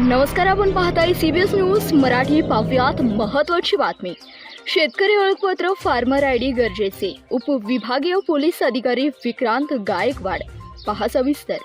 नमस्कार आपण पाहताय सीबीएस न्यूज मराठी पाहुयात महत्वाची बातमी. शेतकरी ओळखपत्र फार्मर आय डी गरजेचे. उपविभागीय पोलीस अधिकारी विक्रांत गायकवाड. पहा सविस्तर.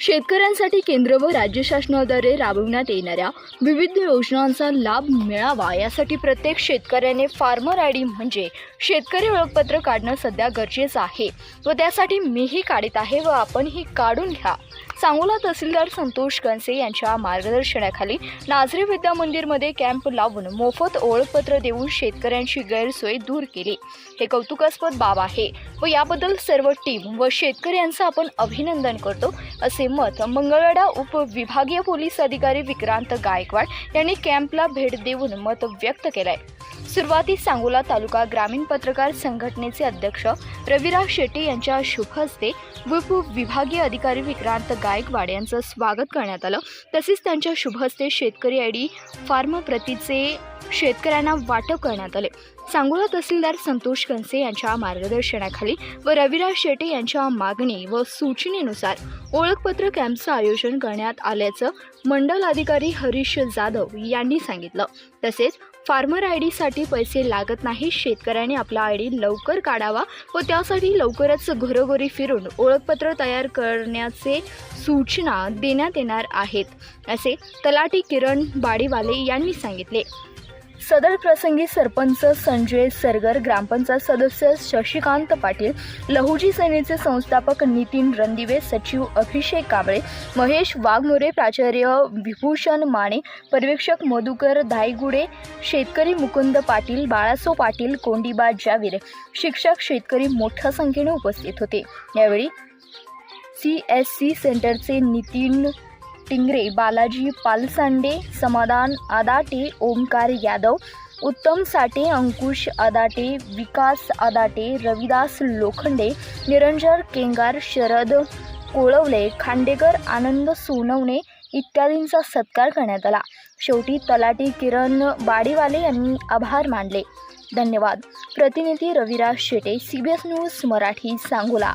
शेतकऱ्यांसाठी केंद्र व राज्य शासनाद्वारे राबविण्यात येणाऱ्या विविध योजनांचा लाभ मिळावा यासाठी प्रत्येक शेतकऱ्याने फार्मर आय डी म्हणजे शेतकरी ओळखपत्र काढणं सध्या गरजेचं आहे. व त्यासाठी मीही काढत आहे व आपणही काढून घ्या. सांगोला तहसीलदार संतोष कनसे यांच्या मार्गदर्शनाखाली नाझरी विद्या मंदिरमध्ये कॅम्प लावून मोफत ओळखपत्र देऊन शेतकऱ्यांची गैरसोय दूर केली. हे कौतुकास्पद बाब आहे व याबद्दल सर्व टीम व शेतकऱ्यांचं आपण अभिनंदन करतो असे मत मंगळवेढा उपविभागीय पोलीस अधिकारी विक्रांत गायकवाड यांनी कॅम्पला भेट देऊन मत व्यक्त केलं आहे सुरुवातीस सांगोला तालुका ग्रामीण पत्रकार संघटनेचे अध्यक्ष रविराज शेट्टी यांच्या शुभ हस्ते उप विभागीय अधिकारी विक्रांत गायकवाड यांचं स्वागत करण्यात आलं. तसेच त्यांच्या शुभ हस्ते शेतकरी आय डी फार्म प्रतीचे शेतकऱ्यांना वाटप करण्यात आले. सांगोला तहसीलदार संतोष कंसे यांच्या मार्गदर्शनाखाली व रविराज शेट्टी यांच्या मागणी व सूचनेनुसार ओळखपत्र कॅम्पचं आयोजन करण्यात आल्याचं मंडल अधिकारी हरीश जाधव यांनी सांगितलं. तसेच फार्मर आय डीसाठी पैसे लागत नाही शेतकऱ्याने आपला आय डी लवकर काढावा व त्यासाठी लवकरच घरोघरी फिरून ओळखपत्र तयार करण्याचे सूचना देण्यात येणार आहेत असे तलाठी किरण बाडीवाले यांनी सांगितले. सदर प्रसंगी सरपंच संजय सरगर ग्रामपंचायत सदस्य शशिकांत पाटील लहुजी सेनेचे संस्थापक नितीन रणदिवे सचिव अभिषेक कांबळे महेश वाघमोरे प्राचार्य विभूषण माने पर्यवेक्षक मधुकर धायगुडे शेतकरी मुकुंद पाटील बाळासो पाटील कोंडीबा जावीर शिक्षक शेतकरी मोठ्या संख्येने उपस्थित होते. यावेळी सी एस सी सेंटरचे नितीन टिंगरे बालाजी पालसांडे समाधान आदाटे ओमकार यादव उत्तम साठे अंकुश आदाटे विकास आदाटे रविदास लोखंडे निरंजन केंगार शरद कोळवले खांडेकर आनंद सोनवणे इत्यादींचा सत्कार करण्यात आला. शेवटी तलाटी किरण बाडीवाले यांनी आभार मानले. धन्यवाद. प्रतिनिधी Raviraj Shete C B S news Marathi Sangola.